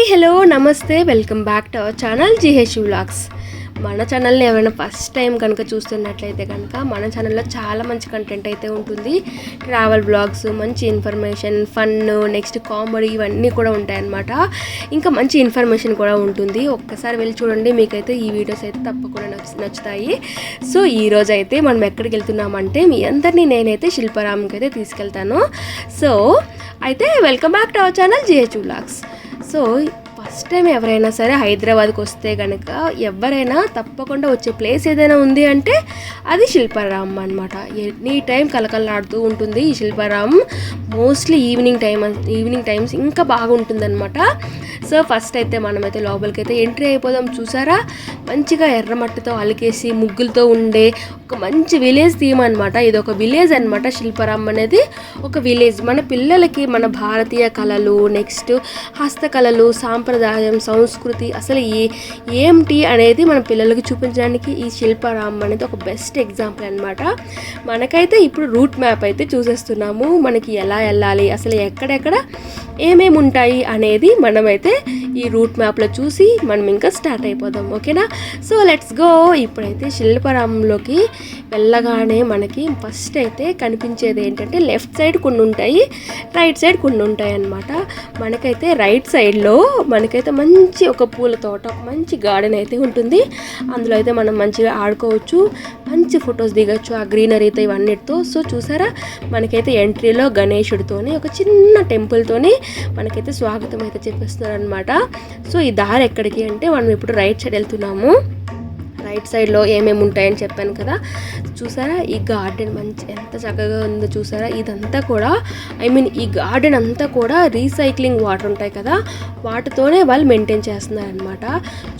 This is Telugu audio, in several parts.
హాయ్ హలో నమస్తే welcome back to our channel GH vlogs మన ఛానల్ని ఎవరైనా ఫస్ట్ టైం కనుక చూస్తున్నట్లయితే కనుక మన ఛానల్లో చాలా మంచి కంటెంట్ అయితే ఉంటుంది. ట్రావెల్ బ్లాగ్స్ మంచి ఇన్ఫర్మేషన్ ఫన్ నెక్స్ట్ కామెడీ ఇవన్నీ కూడా ఉంటాయన్నమాట. ఇంకా మంచి ఇన్ఫర్మేషన్ కూడా ఉంటుంది. ఒక్కసారి వెళ్ళి చూడండి మీకైతే ఈ వీడియోస్ అయితే తప్పకుండా నచ్చుతాయి. సో ఈ అయితే మనం ఎక్కడికి వెళ్తున్నామంటే మీ అందరినీ నేనైతే శిల్పారామ్కి అయితే తీసుకెళ్తాను. సో అయితే welcome back to our channel GH blogs so first time ఎవరైనా సరే హైదరాబాద్కి వస్తే కనుక ఎవరైనా తప్పకుండా వచ్చే ప్లేస్ ఏదైనా ఉంది అంటే అది శిల్పారామం అనమాట ఎనీ టైం కలకలాడుతూ ఉంటుంది ఈ Shilparamam. Mostly evening time evening times ఇంకా బాగుంటుంది అనమాట సో ఫస్ట్ అయితే మనమైతే లోపలికి అయితే ఎంట్రీ అయిపోదాం. చూసారా? మంచిగా ఎర్రమట్టితో అలికేసి ముగ్గులతో ఉండే ఒక మంచి విలేజ్ థీమ్ అనమాట ఇది ఒక విలేజ్ అనమాట శిల్పారామం అనేది ఒక విలేజ్ మన పిల్లలకి మన భారతీయ కళలు నెక్స్ట్ హస్తకళలు సాంప్రదాయం సంస్కృతి అసలు ఏ ఏంటి అనేది మన పిల్లలకి చూపించడానికి ఈ శిల్పారామం అనేది ఒక బెస్ట్ ఎగ్జాంపుల్ అనమాట మనకైతే ఇప్పుడు రూట్ మ్యాప్ అయితే చూసేస్తున్నాము. మనకి ఎలా వెళ్ళాలి అసలు ఎక్కడెక్కడ ఏమేమి ఉంటాయి అనేది మనమైతే ఈ రూట్ మ్యాప్లో చూసి మనం ఇంకా స్టార్ట్ అయిపోదాం ఓకేనా? సో లెట్స్ గో ఇప్పుడైతే శిల్పారామంలోకి వెళ్ళగానే మనకి ఫస్ట్ అయితే కనిపించేది ఏంటంటే లెఫ్ట్ సైడ్ కొన్ని ఉంటాయి రైట్ సైడ్ కొన్ని ఉంటాయి అన్నమాట. మనకైతే రైట్ సైడ్లో మనకైతే మంచి ఒక పూల తోట ఒక మంచి గార్డెన్ అయితే ఉంటుంది. అందులో అయితే మనం మంచిగా ఆడుకోవచ్చు. మంచి ఫొటోస్ దిగచ్చు ఆ గ్రీనరీతో ఇవన్నిటితో. సో చూసారా? మనకైతే ఎంట్రీలో గణేశుడితోని ఒక చిన్న టెంపుల్తోని మనకైతే స్వాగతం అయితే చెప్పేస్తున్నారు అనమాట సో ఈ దారి ఎక్కడికి అంటే మనం ఇప్పుడు రైట్ సైడ్ వెళ్తున్నాము. రైట్ సైడ్లో ఏమేమి ఉంటాయని చెప్పాను కదా. చూసారా? ఈ గార్డెన్ మంచి ఎంత చక్కగా ఉందో చూసారా? ఇదంతా కూడా ఐ మీన్ ఈ గార్డెన్ అంతా కూడా రీసైక్లింగ్ వాటర్ ఉంటాయి కదా. వాటితోనే వాళ్ళు మెయింటైన్ చేస్తున్నారనమాట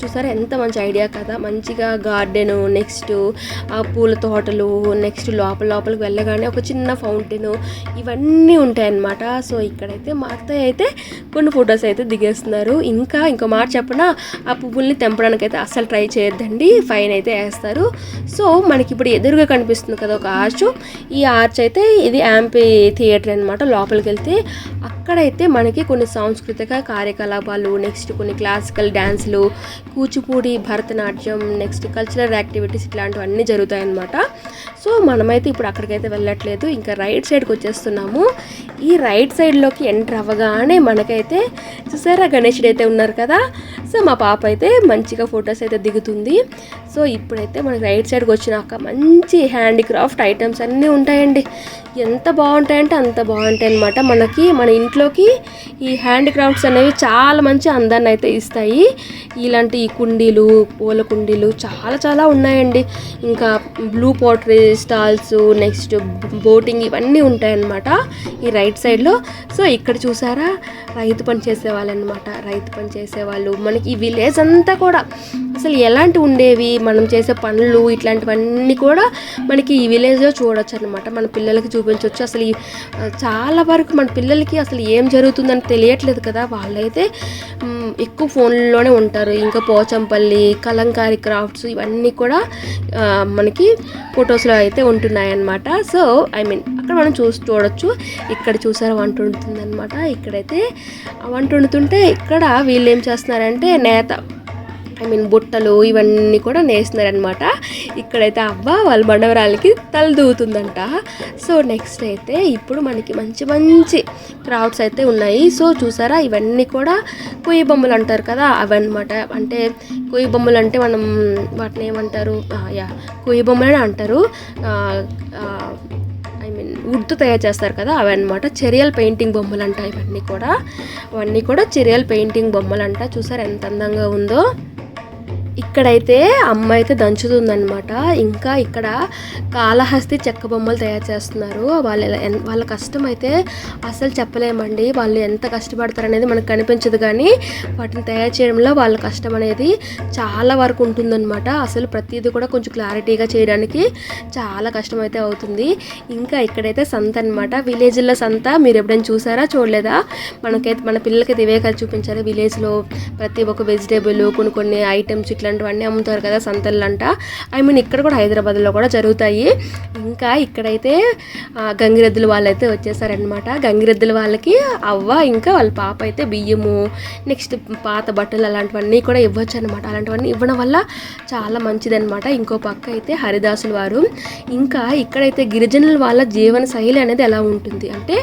చూసారా? ఎంత మంచి ఐడియా కదా. మంచిగా గార్డెన్ నెక్స్ట్ ఆ పూల తోటలు నెక్స్ట్ లోపల లోపలికి వెళ్ళగానే ఒక చిన్న ఫౌంటైన్ ఇవన్నీ ఉంటాయన్నమాట. సో ఇక్కడైతే మా అత్తయ్య అయితే కొన్ని ఫొటోస్ అయితే దిగేస్తున్నారు. ఇంకా ఇంకో మాట చెప్పనా? ఆ పువ్వుల్ని తెంపడానికి అయితే అస్సలు ట్రై చేయొద్దండి. ఫైన్ అయితే వేస్తారు. సో మనకి ఇప్పుడు ఎదురుగా కనిపిస్తుంది కదా ఒక ఆర్చ్ ఈ ఆర్చ్ అయితే ఇది యాంపీ థియేటర్ అనమాట లోపలికి వెళ్తే అక్కడైతే మనకి కొన్ని సాంస్కృతిక కార్యకలాపాలు నెక్స్ట్ కొన్ని క్లాసికల్ డ్యాన్స్లు Kuchipudi Bharatanatyam next cultural activities ఇట్లాంటివన్నీ జరుగుతాయి అన్నమాట సో మనమైతే ఇప్పుడు అక్కడికైతే వెళ్ళట్లేదు. ఇంకా రైట్ సైడ్కి వచ్చేస్తున్నాము. ఈ రైట్ సైడ్లోకి ఎంటర్ అవ్వగానే మనకైతే చూసారా గణేషుడు అయితే ఉన్నారు కదా? సో మా పాప అయితే మంచిగా ఫొటోస్ అయితే దిగుతుంది. సో ఇప్పుడైతే మనకి రైట్ సైడ్కి వచ్చినాక మంచి హ్యాండీక్రాఫ్ట్ ఐటమ్స్ అన్నీ ఉంటాయండి. ఎంత బాగుంటాయంటే అంత బాగుంటాయి అనమాట మనకి మన ఇంట్లోకి ఈ హ్యాండ్ క్రాఫ్ట్స్ అనేవి చాలా మంచి అందాన్ని అయితే ఇస్తాయి. ఇలాంటి ఈ కుండీలు పూల కుండీలు చాలా చాలా ఉన్నాయండి. ఇంకా blue pottery stalls next boating ఇవన్నీ ఉంటాయన్నమాట ఈ రైట్ సైడ్లో సో ఇక్కడ చూసారా? రైతు పని చేసేవాళ్ళు అనమాట రైతు పని చేసేవాళ్ళు. మనకి ఈ విలేజ్ అంతా కూడా అసలు ఎలాంటి ఉండేవి? మనం చేసే పనులు ఇట్లాంటివన్నీ కూడా మనకి ఈ విలేజ్లో చూడొచ్చు అనమాట మన పిల్లలకి చూపించవచ్చు అసలు ఈ చాలా వరకు మన పిల్లలకి అసలు ఏం జరుగుతుందని తెలియట్లేదు కదా. వాళ్ళైతే ఎక్కువ ఫోన్లోనే ఉంటారు. ఇంకా పోచంపల్లి కలంకారీ క్రాఫ్ట్స్ ఇవన్నీ కూడా మనకి ఫొటోస్లో అయితే ఉంటున్నాయి అన్నమాట సో ఐ మీన్ అక్కడ మనం చూసి చూడొచ్చు. ఇక్కడ చూసారు వంట వండుతుంది అనమాట ఇక్కడైతే వంట వండుతుంటే ఇక్కడ వీళ్ళు ఏం చేస్తున్నారంటే నేత ఐ మీన్ బుట్టలు ఇవన్నీ కూడా నేస్తున్నారనమాట ఇక్కడైతే అవ్వ వాళ్ళ బండవరాలకి తలదూవుతుందంట సో నెక్స్ట్ అయితే ఇప్పుడు మనకి మంచి మంచి క్రాఫ్ట్స్ అయితే ఉన్నాయి. సో చూసారా? ఇవన్నీ కూడా కొయ్యి బొమ్మలు అంటారు కదా? అవన్నమాట. అంటే కొయ్యి బొమ్మలు అంటే మనం వాటిని ఏమంటారు? యా కొయ్యి బొమ్మలని అంటారు. ఐ మీన్ వుడ్తో తయారు చేస్తారు కదా? అవి అనమాట చెరియల్ పెయింటింగ్ బొమ్మలు అంట ఇవన్నీ కూడా. అవన్నీ కూడా చెరియల్ పెయింటింగ్ బొమ్మలు అంట చూసారు ఎంత అందంగా ఉందో? ఇక్కడైతే అమ్మ అయితే దంచుతుందనమాట ఇంకా ఇక్కడ కాళహస్తి చెక్క బొమ్మలు తయారు చేస్తున్నారు. వాళ్ళ వాళ్ళ కష్టం అయితే అసలు చెప్పలేమండి. వాళ్ళు ఎంత కష్టపడతారు అనేది మనకు కనిపించదు కానీ వాటిని తయారు చేయడంలో వాళ్ళ కష్టం అనేది చాలా వరకు ఉంటుందన్నమాట. అసలు ప్రతిదీ కూడా కొంచెం క్లారిటీగా చేయడానికి చాలా కష్టం అయితే అవుతుంది. ఇంకా ఇక్కడైతే సంత అనమాట విలేజ్లో సంత మీరు ఎప్పుడైనా చూసారా చూడలేదా? మనకైతే మన పిల్లలకైతే ఇవే కదా చూపించాలి విలేజ్లో ప్రతి ఒక్క వెజిటేబుల్ కొన్ని కొన్ని ఐటమ్స్ ఇట్లాంటివన్నీ అమ్ముతారు కదా సంతలంట ఐ మీన్ ఇక్కడ కూడా హైదరాబాద్లో కూడా జరుగుతాయి. ఇంకా ఇక్కడైతే ఆ, గంగిరెద్దుల వాళ్ళైతే వచ్చేసారనమాట గంగిరెద్దుల వాళ్ళకి అవ్వ ఇంకా వాళ్ళ పాప అయితే బియ్యము నెక్స్ట్ పాత బట్టలు అలాంటివన్నీ కూడా ఇవ్వచ్చు అనమాట అలాంటివన్నీ ఇవ్వడం వల్ల చాలా మంచిదనమాట ఇంకో పక్క అయితే హరిదాసుల వారు. ఇంకా ఇక్కడైతే గిరిజనుల వాళ్ళ జీవన శైలి అనేది ఎలా ఉంటుంది? అంటే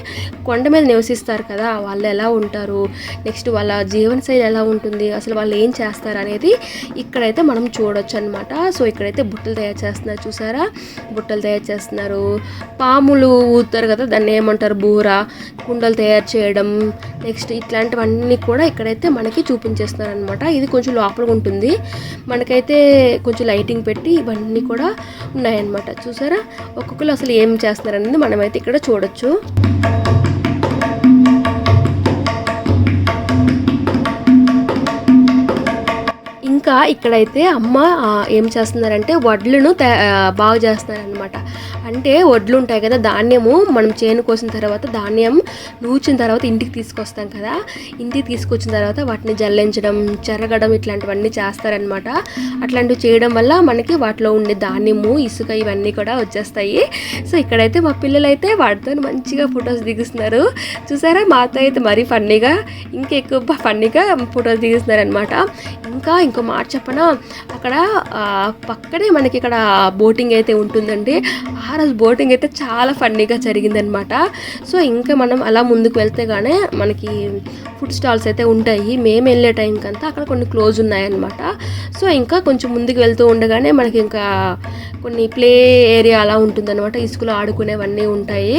కొండ మీద నివసిస్తారు కదా వాళ్ళు ఎలా ఉంటారు? నెక్స్ట్ వాళ్ళ జీవన శైలి ఎలా ఉంటుంది? అసలు వాళ్ళు ఏం చేస్తారు అనేది ఇక్కడైతే మనం చూడొచ్చు అనమాట సో ఇక్కడైతే బుట్టలు తయారు చేస్తున్నారు చూసారా? బుట్టలు తయారు చేస్తున్నారు. పాములు ఊతారు కదా దాన్ని ఏమంటారు? బూర. కుండలు తయారు చేయడం నెక్స్ట్ ఇట్లాంటివన్నీ కూడా ఇక్కడైతే మనకి చూపించేస్తున్నారు అనమాట ఇది కొంచెం లోపల ఉంటుంది. మనకైతే కొంచెం లైటింగ్ పెట్టి ఇవన్నీ కూడా ఉన్నాయన్నమాట. చూసారా? ఒక్కొక్కరు అసలు ఏం చేస్తున్నారు అనేది మనమైతే ఇక్కడ చూడొచ్చు. ఇంకా ఇక్కడైతే అమ్మ ఏం చేస్తున్నారంటే వడ్లను బాగు చేస్తున్నారనమాట అంటే వడ్లు ఉంటాయి కదా ధాన్యము మనం చేను కోసిన తర్వాత ధాన్యం నూచిన తర్వాత ఇంటికి తీసుకొస్తాం కదా. ఇంటికి తీసుకొచ్చిన తర్వాత వాటిని జల్లించడం చెరగడం ఇట్లాంటివన్నీ చేస్తారనమాట అట్లాంటివి చేయడం వల్ల మనకి వాటిలో ఉండే ధాన్యము ఇసుక ఇవన్నీ కూడా వచ్చేస్తాయి. సో ఇక్కడైతే మా పిల్లలు అయితే వాటితో మంచిగా ఫొటోస్ దిగుస్తున్నారు. చూసారా? మా అత్త అయితే మరీ ఫన్నీగా ఇంకెక్కువ ఫన్నీగా ఫొటోస్ దిగిస్తున్నారనమాట ఇంకా ఇంకో మాట చెప్పనా? అక్కడ పక్కనే మనకి ఇక్కడ బోటింగ్ అయితే ఉంటుందండి. ఆ రోజు బోటింగ్ అయితే చాలా ఫన్నీగా జరిగిందనమాట సో ఇంకా మనం అలా ముందుకు వెళ్తే గానే మనకి ఫుడ్ స్టాల్స్ అయితే ఉంటాయి. మేము వెళ్ళే టైంకి అంతా అక్కడ కొన్ని క్లోజ్ ఉన్నాయన్నమాట. సో ఇంకా కొంచెం ముందుకు వెళ్తూ ఉండగానే మనకి ఇంకా కొన్ని ప్లే ఏరియా అలా ఉంటుందన్నమాట. ఇసుకలో ఆడుకునేవన్నీ ఉంటాయి.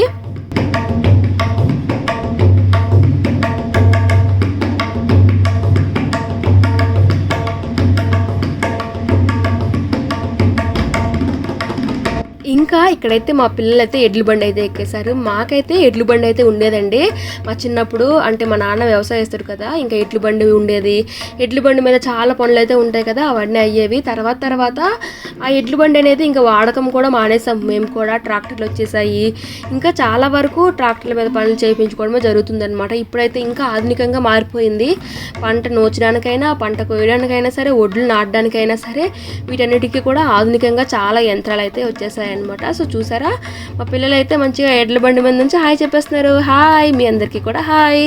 ఇంకా ఇక్కడైతే మా పిల్లలు అయితే బండి అయితే ఎక్కేశారు. మాకైతే ఎడ్లు బండి అయితే ఉండేదండి. మా చిన్నప్పుడు అంటే మా నాన్న వ్యవసాయస్తుడు కదా ఇంకా ఎడ్లు బండి ఉండేది. ఎడ్లు బండి మీద చాలా పనులు అయితే ఉంటాయి కదా అవన్నీ అయ్యేవి. తర్వాత తర్వాత ఆ ఎడ్ల బండి అనేది ఇంకా వాడకం కూడా మానేసాం మేము కూడా ట్రాక్టర్లు వచ్చేసాయి. ఇంకా చాలా వరకు ట్రాక్టర్ల మీద పనులు చేయించుకోవడమే జరుగుతుందనమాట ఇప్పుడైతే ఇంకా ఆధునికంగా మారిపోయింది. పంట నోచడానికైనా పంట కోయడానికైనా సరే ఒడ్లు నాటడానికైనా సరే వీటన్నిటికీ కూడా ఆధునికంగా చాలా యంత్రాలు అయితే వచ్చేసాయి అనమాట సో చూసారా? మా పిల్లలు అయితే మంచిగా ఎడ్ల బండి మీద నుంచి హాయ్ చెప్పేస్తున్నారు. హాయ్ మీ అందరికీ కూడా. హాయ్.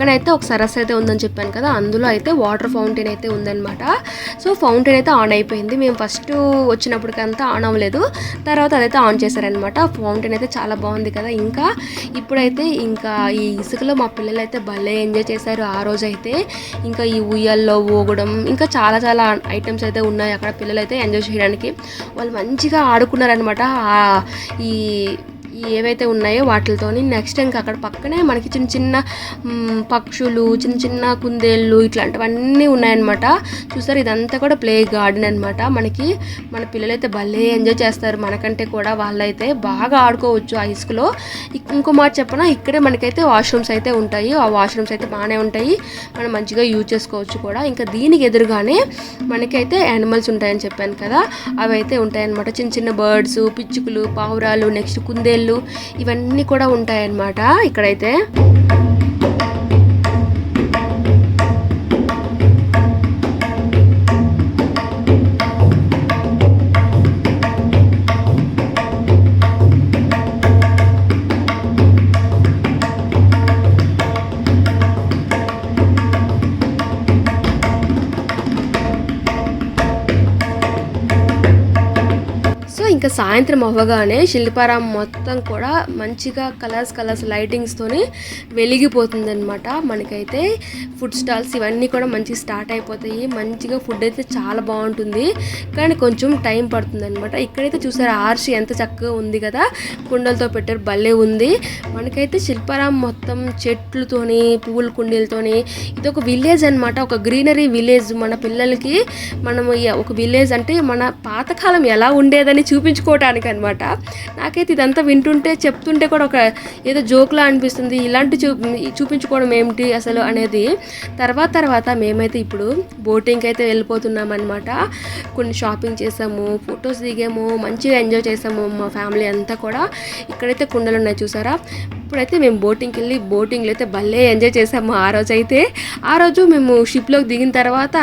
పక్కనైతే ఒక సరస్సు అయితే ఉందని చెప్పాను కదా అందులో అయితే వాటర్ ఫౌంటైన్ అయితే ఉందన్నమాట. సో ఫౌంటైన్ అయితే ఆన్ అయిపోయింది. మేము ఫస్ట్ వచ్చినప్పటికంతా ఆన్ అవ్వలేదు. తర్వాత అదైతే ఆన్ చేశారనమాట ఫౌంటైన్ అయితే చాలా బాగుంది కదా ఇంకా. ఇప్పుడైతే ఇంకా ఈ ఇసుకలో మా పిల్లలు అయితే భలే ఎంజాయ్ చేశారు ఆ రోజు అయితే ఇంకా ఈ ఉయ్యాల్లో ఊగడం ఇంకా చాలా చాలా ఐటమ్స్ అయితే ఉన్నాయి అక్కడ పిల్లలు అయితే ఎంజాయ్ చేయడానికి. వాళ్ళు మంచిగా ఆడుకున్నారనమాట ఈ ఏవైతే ఉన్నాయో వాటితోని నెక్స్ట్ ఇంకా అక్కడ పక్కనే మనకి చిన్న చిన్న పక్షులు చిన్న చిన్న కుందేళ్ళు ఇట్లాంటివన్నీ ఉన్నాయన్నమాట. చూసారు? ఇదంతా కూడా ప్లే గార్డెన్ అనమాట మనకి మన పిల్లలైతే భలే ఎంజాయ్ చేస్తారు. మనకంటే కూడా వాళ్ళైతే బాగా ఆడుకోవచ్చు ఆ ఇసుకలో ఇంకో మాట చెప్పనా? ఇక్కడే మనకైతే వాష్రూమ్స్ అయితే ఉంటాయి. ఆ వాష్రూమ్స్ అయితే బాగానే ఉంటాయి. మనం మంచిగా యూజ్ చేసుకోవచ్చు కూడా. ఇంకా దీనికి ఎదురుగానే మనకైతే యానిమల్స్ ఉంటాయని చెప్పాను కదా. అవి అయితే ఉంటాయన్నమాట. చిన్న చిన్న బర్డ్స్ పిచ్చుకలు పావురాలు నెక్స్ట్ కుందేళ్ళు ఇవన్నీ కూడా ఉంటాయన్నమాట. ఇక్కడైతే సాయంత్రం అవ్వగానే శిల్పారాం మొత్తం కూడా మంచిగా కలర్స్ కలర్స్ లైటింగ్స్తోని వెలిగిపోతుంది అనమాట మనకైతే ఫుడ్ స్టాల్స్ ఇవన్నీ కూడా మంచిగా స్టార్ట్ అయిపోతాయి. మంచిగా ఫుడ్ అయితే చాలా బాగుంటుంది. కానీ కొంచెం టైం పడుతుంది అనమాట ఇక్కడైతే చూసారు ఆర్సి ఎంత చక్కగా ఉంది కదా. కుండలతో పెట్టారు భలే ఉంది. మనకైతే శిల్పారాం మొత్తం చెట్లతోని పువ్వుల కుండీలతోని ఇది ఒక విలేజ్ అన్నమాట. ఒక గ్రీనరీ విలేజ్ మన పిల్లలకి మనము ఒక విలేజ్ అంటే మన పాతకాలం ఎలా ఉండేదని చూపించుకో చూపించుకోవటానికి అనమాట నాకైతే ఇదంతా వింటుంటే చెప్తుంటే కూడా ఒక ఏదో జోక్లా అనిపిస్తుంది. ఇలాంటి చూ చూపించుకోవడం ఏమిటి అసలు అనేది? తర్వాత తర్వాత మేమైతే ఇప్పుడు బోటింగ్కి అయితే వెళ్ళిపోతున్నాం అనమాట కొన్ని షాపింగ్ చేసాము ఫొటోస్ దిగాము మంచిగా ఎంజాయ్ చేసాము మా ఫ్యామిలీ అంతా కూడా. ఇక్కడైతే కుండలు ఉన్నాయి చూసారా? ఇప్పుడైతే మేము బోటింగ్కి వెళ్ళి బోటింగ్లో అయితే భలే ఎంజాయ్ చేసాము ఆ రోజు అయితే ఆ రోజు మేము షిప్లోకి దిగిన తర్వాత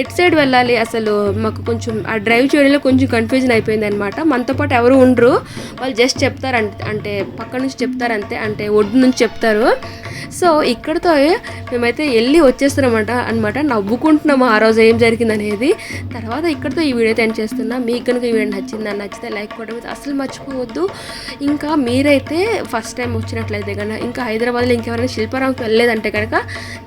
ఎట్ సైడ్ వెళ్ళాలి? అసలు మాకు కొంచెం ఆ డ్రైవ్ చేయడంలో కొంచెం కన్ఫ్యూజన్ అయిపోయింది అనమాట మనతో పాటు ఎవరు ఉండరు. వాళ్ళు జస్ట్ చెప్తారు అంటే అంటే పక్క నుంచి చెప్తారు అంతే అంటే ఒడ్డు నుంచి చెప్తారు. సో ఇక్కడతో మేమైతే వెళ్ళి వచ్చేస్తున్నామంట అనమాట నవ్వుకుంటున్నాము ఆ రోజు ఏం జరిగింది అనేది తర్వాత ఇక్కడితో ఈ వీడియో ఎండ్ చేస్తున్నా. మీకు కనుక ఈ వీడియో నచ్చిందా? నచ్చితే లైక్ కొట్టడం అసలు మర్చిపోవద్దు. ఇంకా మీరైతే ఫస్ట్ టైం వచ్చినట్లయితే కనుక ఇంకా హైదరాబాద్లో ఇంకెవరైనా శిల్పారాంకి వెళ్ళలేదంటే కనుక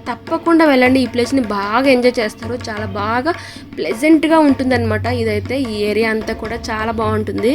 తప్పకుండా వెళ్ళండి. ఈ ప్లేస్ని బాగా ఎంజాయ్ చేస్తారు. చాలా బాగా ప్లెజెంట్గా ఉంటుందన్నమాట. ఇదైతే ఈ ఏరియా అంతా కూడా చాలా బాగుంటుంది.